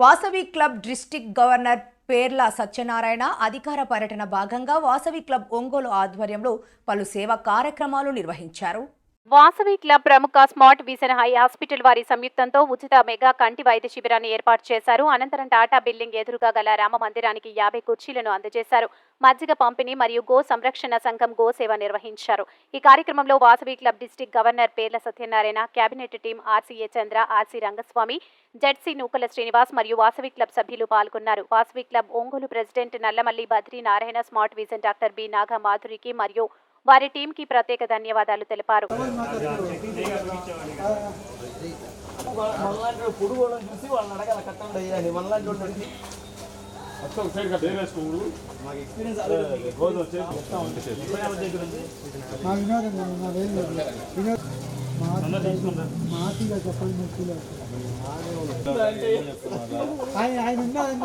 Vasavi club district governor Perla Satyanarayana అధికార పర్యటన భాగంగా వాసవి క్లబ్ ఒంగోలు ఆధ్వర్యంలో పలు సేవా కార్యక్రమాలు నిర్వహించారు. వాసవి క్లబ్ ప్రముఖ స్మార్ట్ విజన్ హై హాస్పిటల్ వారి సంయుక్తంతో ఉచిత మెగా కంటి వైద్య శిబిరాన్ని ఏర్పాటు చేశారు. అనంతరం టాటా బిల్డింగ్ ఎదురుగా గల రామ మందిరానికి యాభై కుర్చీలను అందజేశారు. మజ్జిగ పంపిణీ మరియు గో సంరక్షణ సంఘం గో సేవ నిర్వహించారు. ఈ కార్యక్రమంలో Vasavi club district governor Perla Satyanarayana cabinet team RCA Chandra RC Rangaswamy ZC Nookala Srinivas మరియు వాసవి క్లబ్ సభ్యులు పాల్గొన్నారు. Vasavi club Ongole president Nallamalli Badri Narayana smart vision doctor B Naga మాధురికి మరియు వారి టీంకి ప్రత్యేక ధన్యవాదాలు తెలిపారు. చెప్పండి ఆయన వాళ్ళని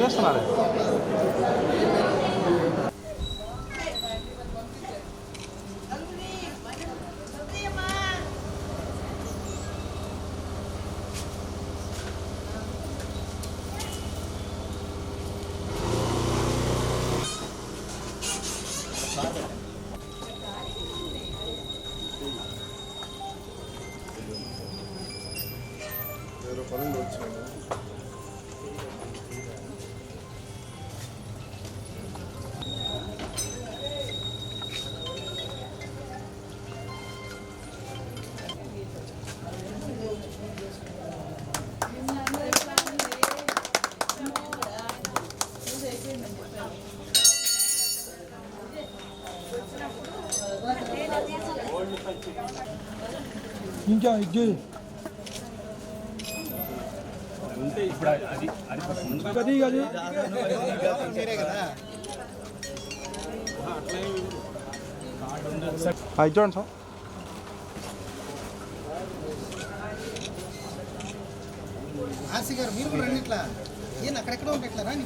చేస్తున్నారు ఇంకా ఇది. అది అది ఇది చూడండి సార్. ఆర్సీ గారు మీరు కూడా రండి ఇట్లా. ఏం అక్కడెక్కడ ఉంటే ఇట్లా రాని.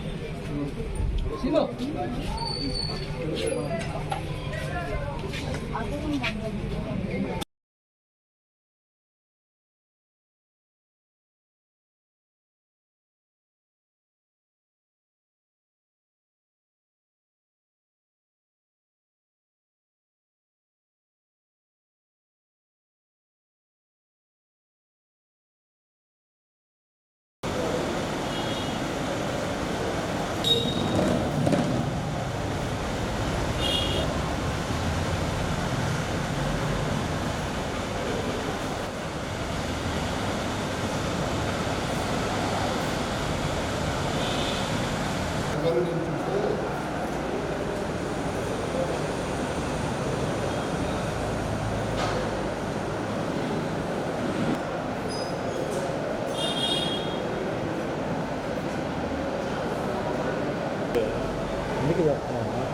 싫어. 아고군 만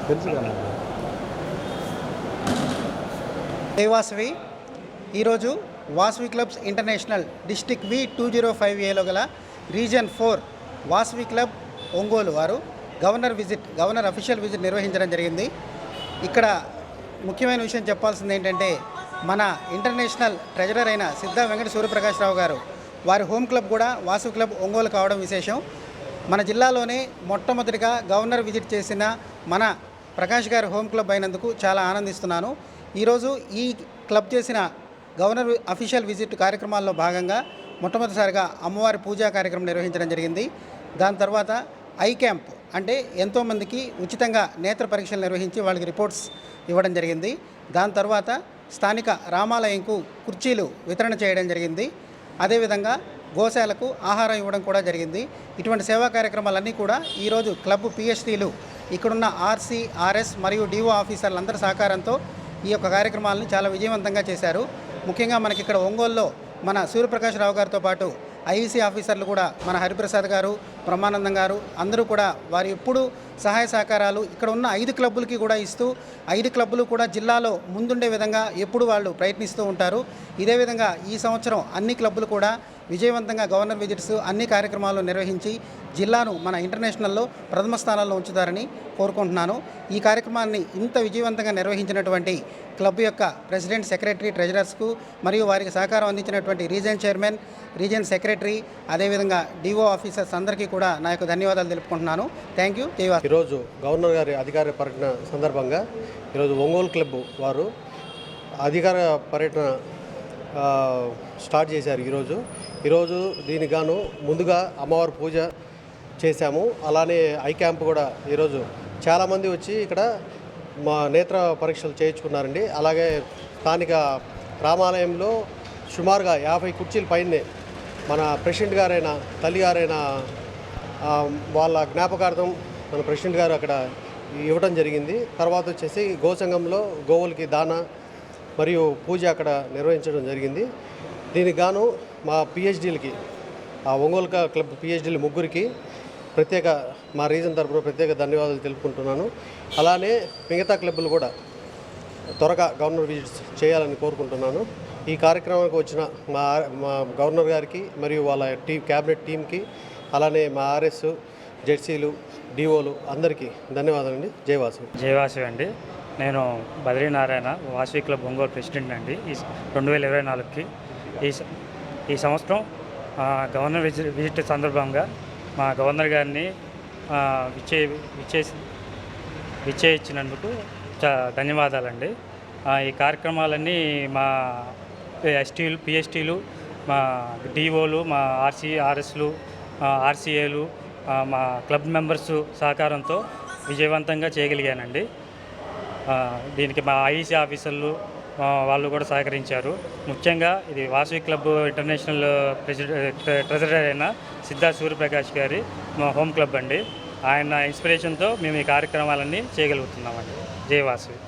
రాజంతకులు దేవాసవి ఈరోజు Vasavi clubs international district V two zero five ఏలో గల region four Vasavi club Ongole వారు governor visit governor official visit నిర్వహించడం జరిగింది. ఇక్కడ ముఖ్యమైన విషయం చెప్పాల్సింది ఏంటంటే మన ఇంటర్నేషనల్ ట్రెజరర్ అయిన సిద్ధా వెంకట సూర్యప్రకాశ్రావు గారు వారి హోమ్ క్లబ్ కూడా వాసవి క్లబ్ ఒంగోలు కావడం విశేషం. మన జిల్లాలోనే మొట్టమొదటిగా గవర్నర్ విజిట్ చేసిన మన ప్రకాష్ గారి హోమ్ క్లబ్ అయినందుకు చాలా ఆనందిస్తున్నాను. ఈరోజు ఈ క్లబ్ చేసిన గవర్నర్ అఫీషియల్ విజిట్ కార్యక్రమాల్లో భాగంగా మొట్టమొదటిసారిగా అమ్మవారి పూజా కార్యక్రమం నిర్వహించడం జరిగింది. దాని తర్వాత ఐ క్యాంప్ అంటే ఎంతోమందికి ఉచితంగా నేత్ర పరీక్షలు నిర్వహించి వాళ్ళకి రిపోర్ట్స్ ఇవ్వడం జరిగింది. దాని తర్వాత స్థానిక రామాలయంకు కుర్చీలు వితరణ చేయడం జరిగింది. అదేవిధంగా గోశాలకు ఆహారం ఇవ్వడం కూడా జరిగింది. ఇటువంటి సేవా కార్యక్రమాలన్నీ కూడా ఈరోజు క్లబ్ పిహెచ్డీలు ఇక్కడున్న ఆర్సీ ఆర్ఎస్ మరియు డిఓ ఆఫీసర్లందరి సహకారంతో ఈ యొక్క కార్యక్రమాలను చాలా విజయవంతంగా చేశారు. ముఖ్యంగా మనకి ఇక్కడ ఒంగోలులో మన సూర్యప్రకాష్ రావు గారితో పాటు ఐఈసీ ఆఫీసర్లు కూడా మన హరిప్రసాద్ గారు బ్రహ్మానందం గారు అందరూ కూడా వారు ఎప్పుడు సహాయ సహకారాలు ఇక్కడ ఉన్న ఐదు క్లబ్బులకి కూడా ఇస్తూ ఐదు క్లబ్బులు కూడా జిల్లాలో ముందుండే విధంగా ఎప్పుడు వాళ్ళు ప్రయత్నిస్తూ ఉంటారు. ఇదే విధంగా ఈ సంవత్సరం అన్ని క్లబ్బులు కూడా విజయవంతంగా గవర్నర్ విజిట్స్ అన్ని కార్యక్రమాలు నిర్వహించి జిల్లాను మన ఇంటర్నేషనల్లో ప్రథమ స్థానాల్లో ఉంచుతారని కోరుకుంటున్నాను. ఈ కార్యక్రమాన్ని ఇంత విజయవంతంగా నిర్వహించినటువంటి క్లబ్ యొక్క ప్రెసిడెంట్ సెక్రటరీ ట్రెజరర్స్కు మరియు వారికి సహకారం అందించినటువంటి రీజన్ చైర్మన్ రీజన్ సెక్రటరీ అదేవిధంగా డిఓ ఆఫీసర్స్ అందరికీ కూడా నా యొక్క ధన్యవాదాలు తెలుపుకుంటున్నాను. Thank you. ఈరోజు గవర్నర్ గారి అధికార పర్యటన సందర్భంగా ఈరోజు ఒంగోలు క్లబ్ వారు అధికార పర్యటన స్టార్ట్ చేశారు ఈరోజు. ఈరోజు దీనికి గాను ముందుగా అమ్మవారి పూజ చేశాము. అలానే ఐ క్యాంప్ కూడా ఈరోజు చాలామంది వచ్చి ఇక్కడ మా నేత్ర పరీక్షలు చేయించుకున్నారండి. అలాగే స్థానిక రామాలయంలో సుమారుగా యాభై కుర్చీల పైనే మన ప్రెసిడెంట్ గారైన తల్లి గారైన వాళ్ళ జ్ఞాపకార్థం మన ప్రెసిడెంట్ గారు అక్కడ ఇవ్వడం జరిగింది. తర్వాత వచ్చేసి గోసంఘంలో గోవులకి దాన మరియు పూజ అక్కడ నిర్వహించడం జరిగింది. దీనికి గాను మా పిహెచ్డీలకి ఆ ఒంగోలుక క్లబ్ పిహెచ్డీలు ముగ్గురికి ప్రత్యేక మా రీజన్ తరపున ప్రత్యేక ధన్యవాదాలు తెలుపుకుంటున్నాను. అలానే మిగతా క్లబ్బులు కూడా త్వరగా గవర్నర్ విజిట్స్ చేయాలని కోరుకుంటున్నాను. ఈ కార్యక్రమానికి వచ్చిన మా మా గవర్నర్ గారికి మరియు వాళ్ళ టీ క్యాబినెట్ టీంకి అలానే మా ఆర్ఎస్ జెడ్సీలు డిఓలు అందరికీ ధన్యవాదాలండి. జయవాసు జయవాసు అండి. నేను బద్రీనారాయణ వాసవి క్లబ్ ఒంగోలు ప్రెసిడెంట్ అండి. ఈ రెండు వేల ఇరవై నాలుగుకి ఈ ఈ సంవత్సరం గవర్నర్ విజిట్ విజిట్ సందర్భంగా మా గవర్నర్ గారిని విచ్చే విచ్చే విచ్చేయించినందుకు ధన్యవాదాలండి. ఈ కార్యక్రమాలన్నీ మా ఎస్టీలు పిఎస్టీలు మా డిఓలు మా ఆర్సీ ఆర్ఎస్లు ఆర్సీఏలు మా క్లబ్ మెంబర్స్ సహకారంతో విజయవంతంగా చేయగలిగానండి. దీనికి మా ఐఈసీ ఆఫీసర్లు వాళ్ళు కూడా సహకరించారు. ముఖ్యంగా ఇది Vasavi club international president treasurer అయిన సిద్ధార్థ సూర్యప్రకాష్ గారి మా హోమ్ క్లబ్ అండి. ఆయన ఇన్స్పిరేషన్తో మేము ఈ కార్యక్రమాలన్నీ చేయగలుగుతున్నామండి. జై వాసవి.